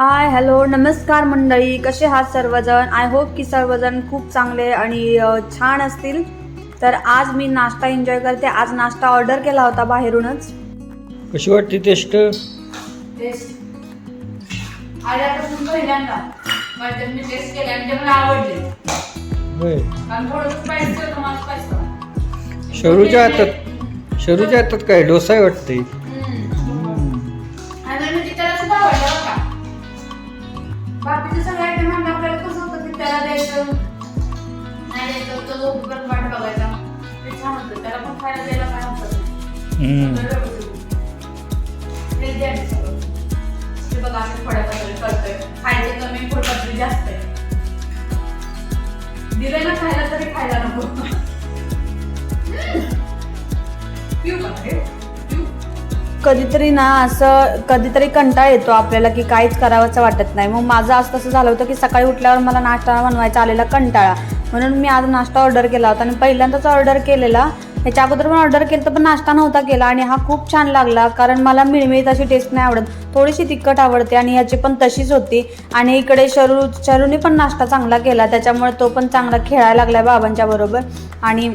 Hi hello नमस्कार मंडळी. कसे आहात सर्वजण? आय होप की सर्वजण खूप चांगले आणि छान असतील. तर आज मी नाश्ता एन्जॉय करते. आज नाश्ता ऑर्डर केला होता बाहेरूनच. कशी वाटते टेस्ट टेस्ट आल्यापासून पहिल्यांदा. मला त्यांनी टेस्ट केले आणि ते मला आवडले. होय. कारण थोडं स्पायसी होतं मला स्पायसी शरूच्या हातात शरूच्या हातात काय? डोसा आहे वाटते खायचे कमी फुलपात्री जास्त दिले ना खायला तरी खायला नको कधीतरी ना असं कधीतरी कंटाळ येतो आपल्याला की काहीच करावंसं वाटत नाही. मग माझं आज तसं झालं होतं की सकाळी उठल्यावर मला नाश्ता बनवायचा आलेला कंटाळा. म्हणून मी आज नाश्ता ऑर्डर केला होता आणि पहिल्यांदाच ऑर्डर केलेला ह्याच्या अगोदर पण ऑर्डर केलं तर पण नाश्ता नव्हता केला आणि हा खूप छान लागला. कारण मला मिळमिळीत अशी टेस्ट नाही आवडत. थोडीशी तिखट आवडते आणि ह्याची पण तशीच होती. आणि इकडे शरू शरूने पण नाश्ता चांगला केला. त्याच्यामुळे तो पण चांगला खेळायला लागला बाबांच्या बरोबर. आणि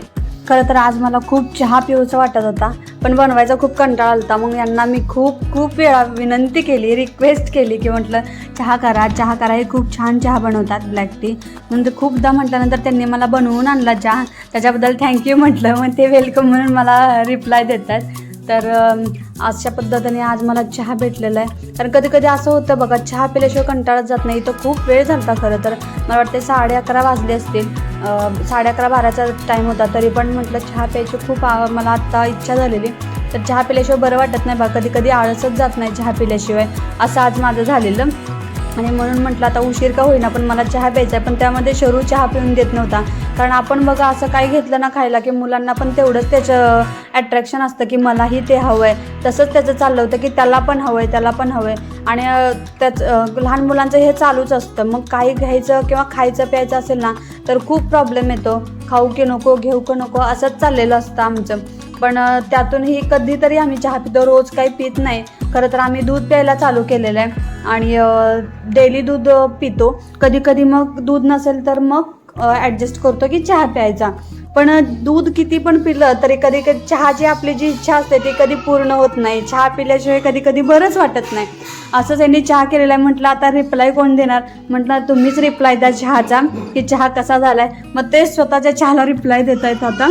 खरं तर आज मला खूप चहा पिऊचा वाटत होता पण बनवायचा खूप कंटाळा होता मग यांना मी खूप खूप वेळा विनंती केली रिक्वेस्ट केली की म्हटलं चहा करा चहा करा. हे खूप छान चहा बनवतात ब्लॅक टी म्हणून ते खूपदा म्हटल्यानंतर त्यांनी मला बनवून आणला चहा. त्याच्याबद्दल थँक्यू म्हटलं. मग ते वेलकम म्हणून मला रिप्लाय देतात. तर अशा पद्धतीने आज मला चहा भेटलेला आहे. कारण कधी कधी असं होतं बघा चहा पिल्याशिवाय कंटाळत जात नाही. तो खूप वेळ झाला खरं तर. मला वाटते साडे अकरा वाजले असतील. साडे अकरा बाराचा टाईम होता तरी पण म्हटलं चहा प्यायची खूप मला आत्ता इच्छा झालेली. तर चहा पिल्याशिवाय बरं वाटत नाही बा. कधी कधी आळसच जात नाही चहा पिल्याशिवाय. असं आज माझं झालेलं. आणि म्हणून म्हटलं आता उशीर का होईना पण मला चहा प्यायचा आहे पण त्यामध्ये शरू चहा पिऊन देत नव्हता. कारण आपण बघा असं काही घेतलं ना खायला की मुलांना पण तेवढंच त्याचं अट्रॅक्शन असतं की मलाही ते हवं आहे तसंच त्याचं चाललं होतं की त्याला पण हवं आहे त्याला पण हवं आहे आणि त्याच लहान मुलांचं हे चालूच असतं. मग काही घ्यायचं किंवा खायचं प्यायचं असेल ना तर खूप प्रॉब्लेम येतो. खाऊ की नको घेऊ की नको असंच चाललेलं असतं आमचं. पण त्यातूनही कधीतरी आम्ही चहा पितो. रोज काही पित नाही. खरं तर आम्ही दूध प्यायला चालू केलेलं आहे आणि डेली दूध पितो. कधी कधी मग दूध नसेल तर मग ॲडजस्ट करतो की चहा प्यायचा. पण दूध किती पण पिलं तरी कधी कधी चहाची आपली जी इच्छा असते ती कधी पूर्ण होत नाही. चहा पिल्याशिवाय कधी कधी बरंच वाटत नाही. असंच यांनी चहा केलेला आहे. म्हटलं आता रिप्लाय कोण देणार? म्हटलं तुम्हीच रिप्लाय द्या चहाचा की चहा कसा झाला आहे मग ते स्वतःच्या चहाला रिप्लाय देत आहेत आता.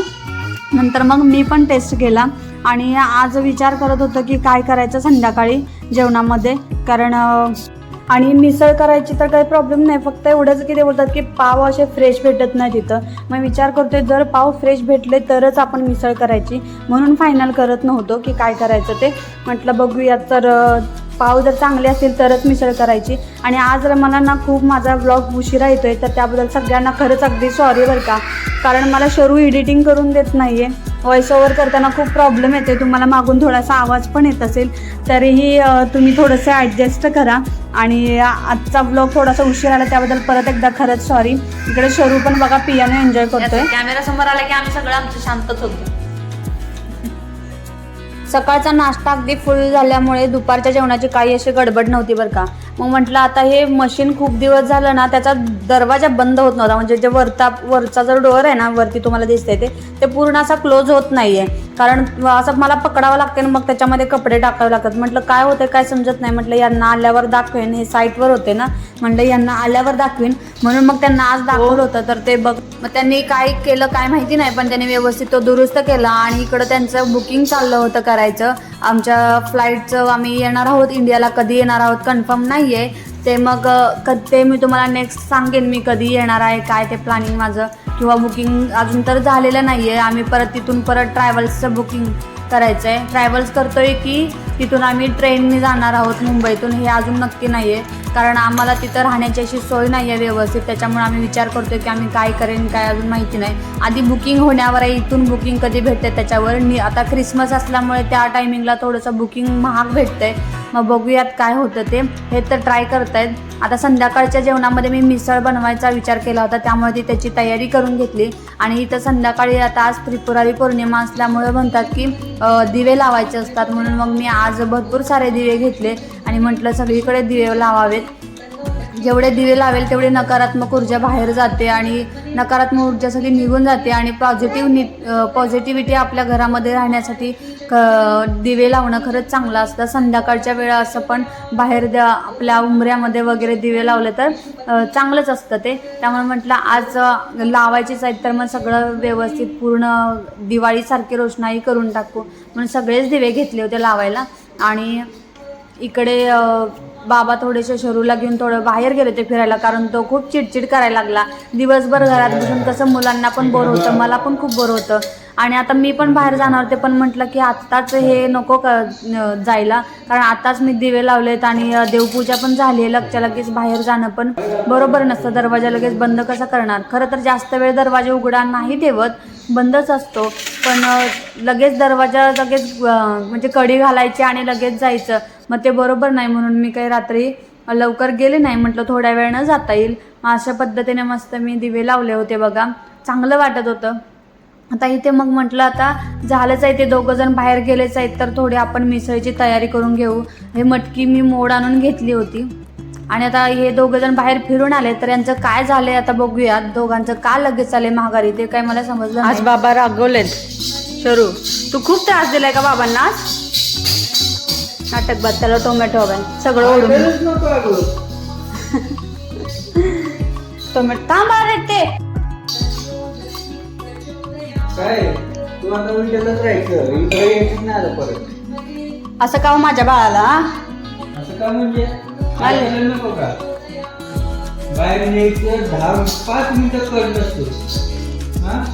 नंतर मग मी पण टेस्ट केला. आणि आज विचार करत होतो की काय करायचं संध्याकाळी जेवणामध्ये. कारण आणि मिसळ करायची तर काही प्रॉब्लेम नाही. फक्त एवढंच की ते बोलतात की पाव असे फ्रेश भेटत नाही तिथं. मग विचार करतोय जर पाव फ्रेश भेटले तरच आपण मिसळ करायची. म्हणून फायनल करत नव्हतो की काय करायचं ते. म्हटलं बघूया तर पाव जर चांगले असतील तरच मिसळ करायची. आणि आज जर मला ना खूप माझा ब्लॉग उशिरा येतोय तर त्याबद्दल सगळ्यांना खरंच अगदी सॉरी बरं का. कारण मला शरू एडिटिंग करून देत नाही आहे व्हॉइस ओव्हर करताना खूप प्रॉब्लेम येते तुम्हाला मागून थोडासा आवाज पण येत असेल. तरीही तुम्ही थोडंसं ॲडजस्ट करा. आणि आजचा ब्लॉग थोडासा उशीर आला त्याबद्दल परत एकदा खरंच सॉरी इकडे शरू पण बघा पियानो एन्जॉय करतोय. कॅमेरा समोर आला की आम्ही सगळं आमचं शांतच होतो. सकाळचा नाश्ता अगदी फुल झाल्यामुळे दुपारच्या जेवणाची काही अशी गडबड नव्हती बरं का. मग म्हटलं आता हे मशीन खूप दिवस झालं ना त्याचा दरवाजा बंद होत नव्हता. म्हणजे जे वरता वरचा जो डोअर आहे ना वरती तुम्हाला दिसतंय ते ते पूर्ण असा क्लोज होत नाही आहे कारण असं मला पकडावं लागते ना मग त्याच्यामध्ये कपडे टाकावे लागतात. म्हटलं काय होतं काय समजत नाही. म्हटलं यांना आल्यावर दाखवेन. हे साईटवर होते ना. म्हटलं यांना आल्यावर दाखवेन. म्हणून मग त्यांना आज दाखवलं होतं. तर ते बघ मग त्यांनी काय केलं काय माहिती नाही पण त्यांनी व्यवस्थित तो दुरुस्त केला आणि इकडं त्यांचं बुकिंग चाललं होतं करायचं. आमच्या फ्लाईटचं आम्ही येणार आहोत इंडियाला कधी येणार आहोत कन्फर्म नाही आहे ते मग ते मी तुम्हाला नेक्स्ट सांगेन मी कधी येणार आहे काय ते प्लॅनिंग माझं. किंवा बुकिंग अजून तर झालेलं नाही आहे आम्ही परत तिथून परत ट्रॅव्हल्सचं बुकिंग करायचं आहे ट्रॅव्हल्स करतो आहे की तिथून आम्ही ट्रेनने जाणार आहोत मुंबईतून. हे अजून नक्की नाही आहे कारण आम्हाला तिथं राहण्याची अशी सोय नाही आहे व्यवस्थित. त्याच्यामुळे आम्ही विचार करतो की आम्ही काय करेन काय अजून माहिती नाही. आधी बुकिंग होण्यावर आहे इथून बुकिंग कधी भेटते त्याच्यावर. नि आता क्रिसमस असल्यामुळे त्या टायमिंगला थोडंसं बुकिंग महाग भेटतं आहे मग बघूयात काय होतं ते. हे तर ट्राय करतायत. आता संध्याकाळच्या जेवणामध्ये मी मिसळ बनवायचा विचार केला होता त्यामुळे ती त्याची तयारी करून घेतली. आणि इथं संध्याकाळी आता आज त्रिपुरारी पौर्णिमा असल्यामुळे म्हणतात की दिवे लावायचे असतात. म्हणून मग मी आज भरपूर सारे दिवे घेतले आणि म्हटलं सगळीकडे दिवे लावावेत. जेवढे दिवे लावेल तेवढे नकारात्मक ऊर्जा बाहेर जाते आणि नकारात्मक ऊर्जा सगळी निघून जाते आणि पॉझिटिव्ह नि पॉझिटिव्हिटी आपल्या घरामध्ये राहण्यासाठी क दिवे लावणं खरंच चांगलं असतं. संध्याकाळच्या वेळा असं पण बाहेर द्या आपल्या उंबऱ्यामध्ये वगैरे दिवे लावले तर चांगलंच असतं ते. त्यामुळे म्हटलं आज लावायचीच आहेत तर मग सगळं व्यवस्थित पूर्ण दिवाळीसारखी रोषणाई करून टाकू. म्हणून सगळेच दिवे घेतले होते लावायला. आणि इकडे बाबा थोडेसे शरूला घेऊन थोडं बाहेर गेले होते फिरायला कारण तो खूप चिडचिड करायला लागला. दिवसभर घरात बसून कसं मुलांना पण बोर होतं मला पण खूप बोर होतं. आणि आता मी पण बाहेर जाणार होते पण म्हटलं की आत्ताच हे नको क जायला. कारण आताच मी दिवे लावलेत आणि देवपूजा पण झाली आहे लगच्या लगेच बाहेर जाणं पण बरोबर नसतं. दरवाजा लगेच बंद कसं करणार? खरं तर जास्त वेळ दरवाजा उघडा नाही ठेवत बंदच असतो. पण लगेच दरवाजा लगेच म्हणजे कडी घालायची आणि लगेच जायचं. मग ते बरोबर नाही म्हणून मी काही रात्री लवकर गेले नाही म्हटलं थोड्या वेळानं जाता येईल. मग अशा पद्धतीने मस्त मी दिवे लावले होते बघा. चांगलं वाटत होतं. आता इथे मग म्हटलं आता झालंच आहे ते दोघं जण बाहेर गेलेच आहेत तर थोडी आपण मिसळीची तयारी करून घेऊ. हे मटकी मी मोड आणून घेतली होती. आणि आता हे दोघं जण बाहेर फिरून आले तर यांचं काय झालंय आता बघूया दोघांचं का लगेच आले माघारी ते काय मला समजलं आज. बाबा रागवलेत. शरू तू खूप त्रास दिलाय का बाबांना? नाटक बाद त्याला टोमॅटो हवाय सगळं ओढून. टोमॅटो थांबा रे ते. असं का हो माझ्या बाळाला? असं का म्हणजे? आले. ऐकायला नको का? बाहेर न्यायचं दहा पाच मिनिटं कळत नसतो. हा?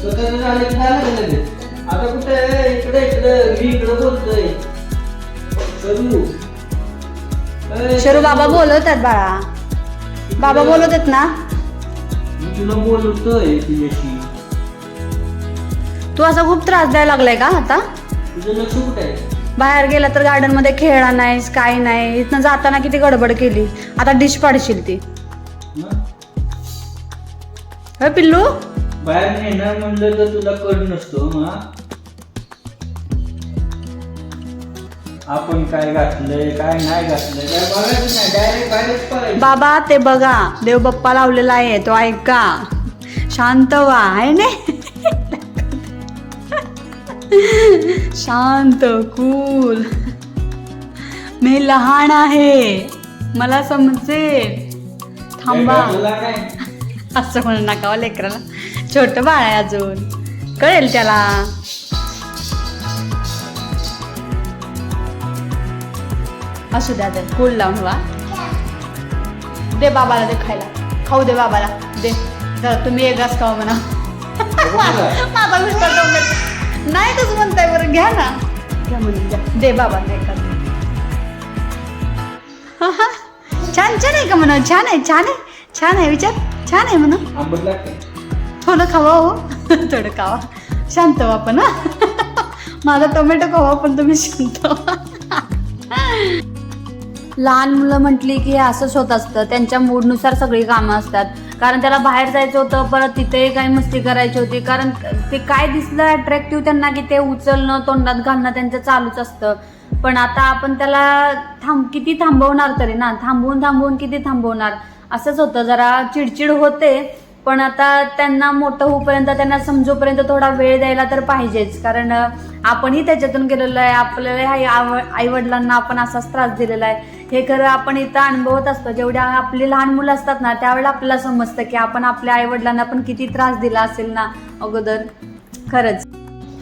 स्वतःच झालं की झालं का लगेच. आता कुठे? इकडे इकडे. मी इकडे बोलतोय. शरू बाबा बोलवत आहेत बाळा. बाबा बोलवत आहेत ना? तुला तुझ्याशी. तू असा खूप त्रास द्यायला लागलाय का आता? तुझं लक्ष कुठे आहे? बाहेर गेला तर गार्डनमध्ये खेळा नाहीस काय नाही. इथनं जाताना किती गडबड केली. आता डिश पाडशील ती. हं? होय पिल्लू? बाहेर नेणार म्हणलं तर तुला कळ नसतो आपण काय घातलंय काय नाही घातलंय काय बघायचं नाही डायरेक्ट बाहेरच पडायचं. बाबा ते बघा देव बाप्पा लावलेला आहे तो ऐका. शांत व्हा आहे ने? शांत कूल मी लहान आहे. मला समजेल थांबा. काय? असं म्हणू नका हो लेकराला. छोटं बाळ आहे अजून. कळेल त्याला. असू द्या दे. कूल लावून वा. दे बाबाला दे खायला. खाऊ दे बाबाला. दे. जरा तुम्ही एक घास खावा म्हणा. मिस्टर टोमॅटो नाही तसं म्हणताय बरं घ्या ना. घ्या म्हणून द्या दे बाबा दे का छान छान आहे का म्हणा? छान आहे छान आहे. छान आहे विचार. छान आहे म्हणा. थोडं खावा हो. थोडं खावा. शांत व्हा पण. माझा टोमॅटो खावा पण तुम्ही शांत व्हा. लहान मुलं म्हटली की हे असंच होत असतं. त्यांच्या मूडनुसार सगळी कामं असतात. कारण त्याला बाहेर जायचं होतं परत तिथे काही मस्ती करायची होती. कारण ते काय दिसलं अट्रॅक्टिव्ह त्यांना की ते उचलणं तोंडात घालणं त्यांचं चालूच असतं. पण आता आपण त्याला थांब किती थांबवणार तरी ना? थांबवून थांबवून किती थांबवणार? असंच होतं. जरा चिडचिड होते. पण आता त्यांना मोठं होऊपर्यंत त्यांना समजूपर्यंत थोडा वेळ द्यायला तर पाहिजेच. कारण आपणही त्याच्यातून गेलेलो आहे. आपल्याला आई वडिलांना आपण असाच त्रास दिलेला आहे. हे खरं आपण इथं अनुभवत असतो. जेवढ्या आपली लहान मुलं असतात ना त्यावेळेला आपल्याला समजतं की आपण आपल्या आई वडिलांना पण किती त्रास दिला असेल ना अगोदर. खरंच.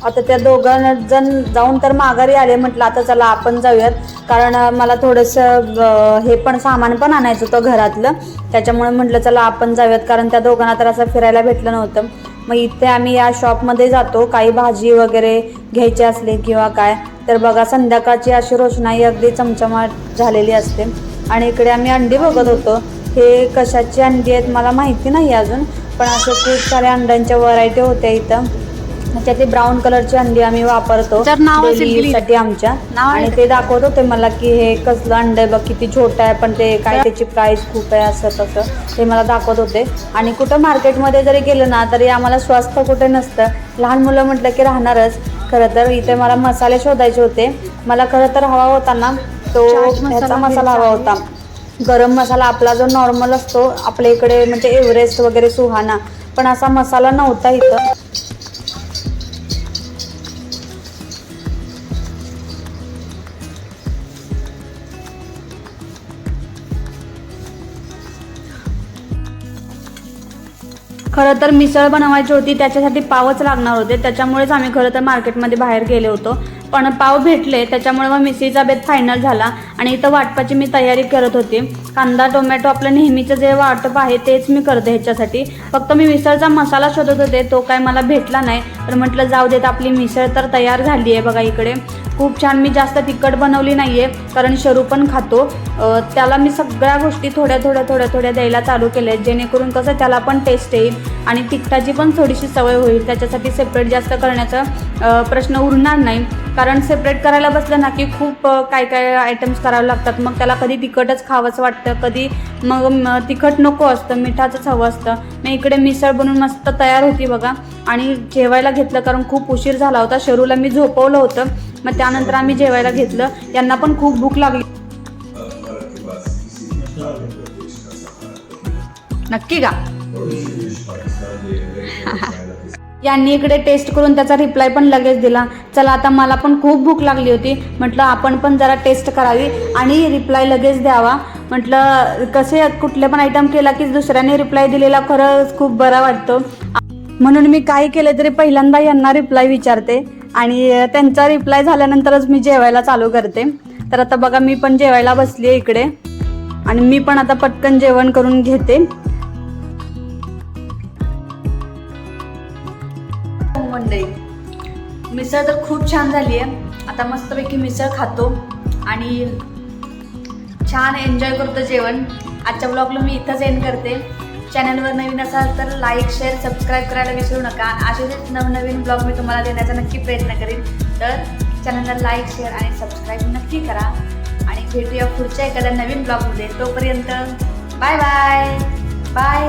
आता त्या दोघं जण जाऊन तर माघारी आले म्हटलं आता चला आपण जाऊयात. कारण मला थोडंसं हे पण सामान पण आणायचं होतं घरातलं. त्याच्यामुळे म्हटलं चला आपण जाऊयात कारण त्या दोघांना तर असं फिरायला भेटलं नव्हतं. मग इथे आम्ही या शॉपमध्ये जातो. काही भाजी वगैरे घ्यायची असली किंवा काय तर बघा संध्याकाळची अशी रोषणाई अगदी चमचमाट झालेली असते. आणि इकडे आम्ही अंडी बघत होतो. हे कशाची अंडी आहेत मला माहिती नाही अजून पण असे खूप साऱ्या अंड्यांच्या व्हरायटी होत्या इथं. त्याच्यातली ब्राऊन कलरची अंडी आम्ही वापरतो. साठी आमच्या. आणि? ते दाखवत होते मला की हे कसलं अंड आहे बघ किती छोटं आहे पण ते काय त्याची प्राइस खूप आहे असं तसं. ते मला दाखवत होते. आणि कुठं मार्केटमध्ये जरी गेलं ना तरी आम्हाला स्वस्त कुठे नसतं. लहान मुलं म्हटलं की राहणारच. खरं तर इथे मला मसाले शोधायचे होते. मला खरं तर हवा होता ना तो मसाला ह्याचा मसाला हवा होता. गरम मसाला आपला जो नॉर्मल असतो आपल्या इकडे म्हणजे एव्हरेस्ट वगैरे सुहाना पण असा मसाला नव्हता इथं. खरं तर मिसळ बनवायची होती त्याच्यासाठी पावच लागणार होते त्याच्यामुळेच आम्ही खरं तर मार्केटमध्ये बाहेर गेले होतो. पण पाव भेटले त्याच्यामुळे मग मिसळीचा बेत फायनल झाला आणि इथं वाटपाची मी तयारी करत होती. कांदा टोमॅटो आपलं नेहमीचं जे वाटप आहे तेच मी करते ह्याच्यासाठी. फक्त मी मिसळचा मसाला शोधत होते तो काय मला भेटला नाही. तर म्हटलं जाऊ देत आपली मिसळ तर तयार झाली आहे बघा इकडे. खूप छान मी जास्त तिखट बनवली नाही आहे कारण शरू पण खातो. त्याला मी सगळ्या गोष्टी थोड्या थोड्या थोड्या थोड्या द्यायला चालू केल्या आहेत जेणेकरून कसं त्याला पण टेस्ट येईल आणि तिखटाची पण थोडीशी सवय होईल. त्याच्यासाठी सेपरेट जास्त करण्याचा प्रश्न उरणार नाही. कारण सेपरेट करायला बसलं ना की खूप काय काय आयटम्स करावे लागतात. मग त्याला कधी तिखटच खावंच वाटतं कधी मग तिखट नको असतं मिठाचंच हवं असतं. मग इकडे मिसळ बनवून मस्त तयार होती बघा. आणि जेवायला घेतलं कारण खूप उशीर झाला होता. शरूला मी झोपवलं होतं. मग त्यानंतर आम्ही जेवायला घेतलं. यांना पण खूप भूक लागली. नक्की का यांनी इकडे टेस्ट करून त्याचा रिप्लाय पण लगेच दिला. चला आता मला पण खूप भूक लागली होती. म्हटलं आपण पण जरा टेस्ट करावी आणि रिप्लाय लगेच द्यावा. म्हटलं कसे कुठले पण आयटम केला की दुसऱ्याने रिप्लाय दिलेला खरंच खूप बरा वाटतो. म्हणून मी काही केलं तरी पहिल्यांदा यांना रिप्लाय विचारते आणि त्यांचा रिप्लाय झाल्यानंतरच मी जेवायला चालू करते. तर आता बघा मी पण जेवायला बसली आहे इकडे. आणि मी पण आता पटकन जेवण करून घेते. बनते मिसळ तर खूप छान झाली आहे. आता मस्तपैकी मिसळ खातो आणि छान एन्जॉय करतो जेवण. आजच्या ब्लॉगला मी इथंच एंड करते. चॅनलवर नवीन असाल तर लाईक शेअर सबस्क्राईब करायला विसरू नका. अशे असेच नवनवीन ब्लॉग मी तुम्हाला देण्याचा नक्की प्रयत्न करेन. तर चॅनलला लाईक शेअर आणि सबस्क्राईब नक्की करा. आणि भेटूया पुढच्या एखाद्या नवीन ब्लॉगमध्ये तोपर्यंत बाय बाय बाय